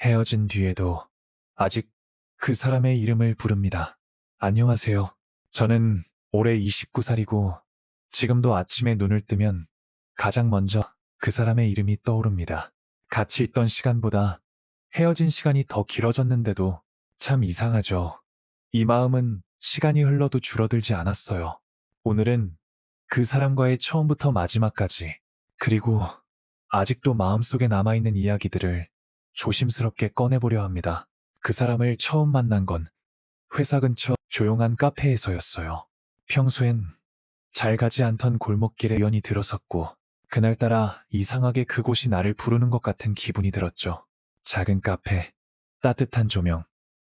헤어진 뒤에도 아직 그 사람의 이름을 부릅니다. 안녕하세요. 저는 올해 29살이고 지금도 아침에 눈을 뜨면 가장 먼저 그 사람의 이름이 떠오릅니다. 같이 있던 시간보다 헤어진 시간이 더 길어졌는데도 참 이상하죠. 이 마음은 시간이 흘러도 줄어들지 않았어요. 오늘은 그 사람과의 처음부터 마지막까지, 그리고 아직도 마음속에 남아있는 이야기들을 조심스럽게 꺼내보려 합니다. 그 사람을 처음 만난 건 회사 근처 조용한 카페에서였어요. 평소엔 잘 가지 않던 골목길에 우연히 들어섰고, 그날따라 이상하게 그곳이 나를 부르는 것 같은 기분이 들었죠. 작은 카페, 따뜻한 조명,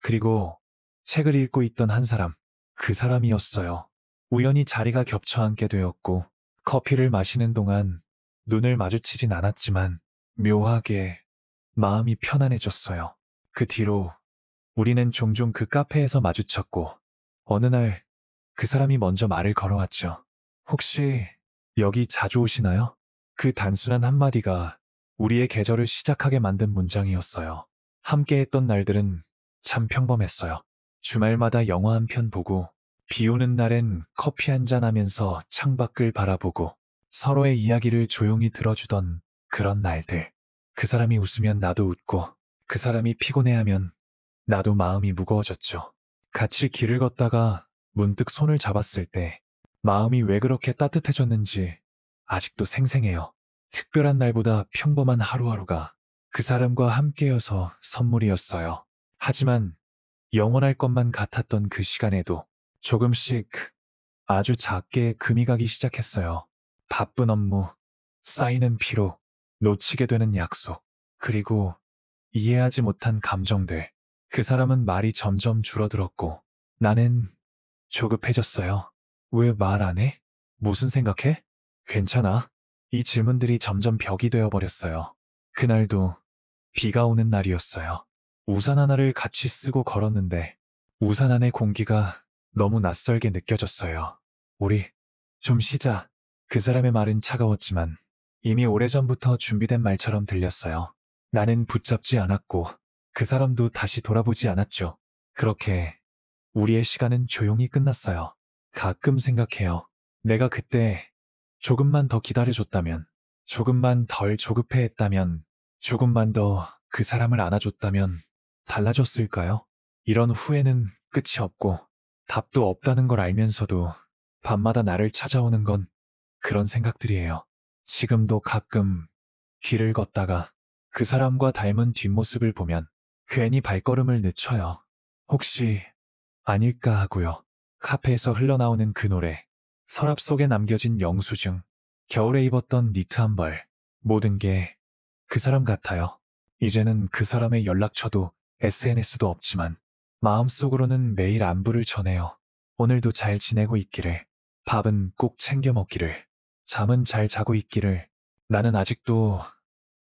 그리고 책을 읽고 있던 한 사람, 그 사람이었어요. 우연히 자리가 겹쳐 앉게 되었고, 커피를 마시는 동안 눈을 마주치진 않았지만, 묘하게 마음이 편안해졌어요. 그 뒤로 우리는 종종 그 카페에서 마주쳤고, 어느 날 그 사람이 먼저 말을 걸어왔죠. 혹시 여기 자주 오시나요? 그 단순한 한마디가 우리의 계절을 시작하게 만든 문장이었어요. 함께 했던 날들은 참 평범했어요. 주말마다 영화 한 편 보고, 비 오는 날엔 커피 한 잔 하면서 창밖을 바라보고, 서로의 이야기를 조용히 들어주던 그런 날들. 그 사람이 웃으면 나도 웃고, 그 사람이 피곤해하면 나도 마음이 무거워졌죠. 같이 길을 걷다가 문득 손을 잡았을 때 마음이 왜 그렇게 따뜻해졌는지 아직도 생생해요. 특별한 날보다 평범한 하루하루가 그 사람과 함께여서 선물이었어요. 하지만 영원할 것만 같았던 그 시간에도 조금씩 아주 작게 금이 가기 시작했어요. 바쁜 업무, 쌓이는 피로, 놓치게 되는 약속, 그리고 이해하지 못한 감정들. 그 사람은 말이 점점 줄어들었고 나는 조급해졌어요. 왜 말 안 해? 무슨 생각해? 괜찮아. 이 질문들이 점점 벽이 되어버렸어요. 그날도 비가 오는 날이었어요. 우산 하나를 같이 쓰고 걸었는데 우산 안의 공기가 너무 낯설게 느껴졌어요. 우리 좀 쉬자. 그 사람의 말은 차가웠지만 이미 오래전부터 준비된 말처럼 들렸어요. 나는 붙잡지 않았고 그 사람도 다시 돌아보지 않았죠. 그렇게 우리의 시간은 조용히 끝났어요. 가끔 생각해요. 내가 그때 조금만 더 기다려줬다면, 조금만 덜 조급해 했다면, 조금만 더 그 사람을 안아줬다면 달라졌을까요? 이런 후회는 끝이 없고 답도 없다는 걸 알면서도 밤마다 나를 찾아오는 건 그런 생각들이에요. 지금도 가끔 길을 걷다가 그 사람과 닮은 뒷모습을 보면 괜히 발걸음을 늦춰요. 혹시 아닐까 하고요. 카페에서 흘러나오는 그 노래, 서랍 속에 남겨진 영수증, 겨울에 입었던 니트 한 벌, 모든 게 그 사람 같아요. 이제는 그 사람의 연락처도 SNS도 없지만 마음속으로는 매일 안부를 전해요. 오늘도 잘 지내고 있기를, 밥은 꼭 챙겨 먹기를, 잠은 잘 자고 있기를, 나는 아직도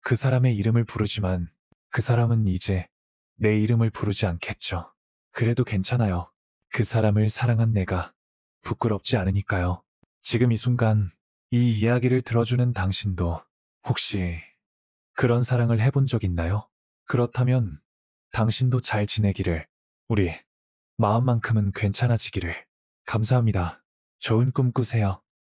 그 사람의 이름을 부르지만 그 사람은 이제 내 이름을 부르지 않겠죠. 그래도 괜찮아요. 그 사람을 사랑한 내가 부끄럽지 않으니까요. 지금 이 순간 이 이야기를 들어주는 당신도 혹시 그런 사랑을 해본 적 있나요? 그렇다면 당신도 잘 지내기를, 우리 마음만큼은 괜찮아지기를. 감사합니다. 좋은 꿈 꾸세요.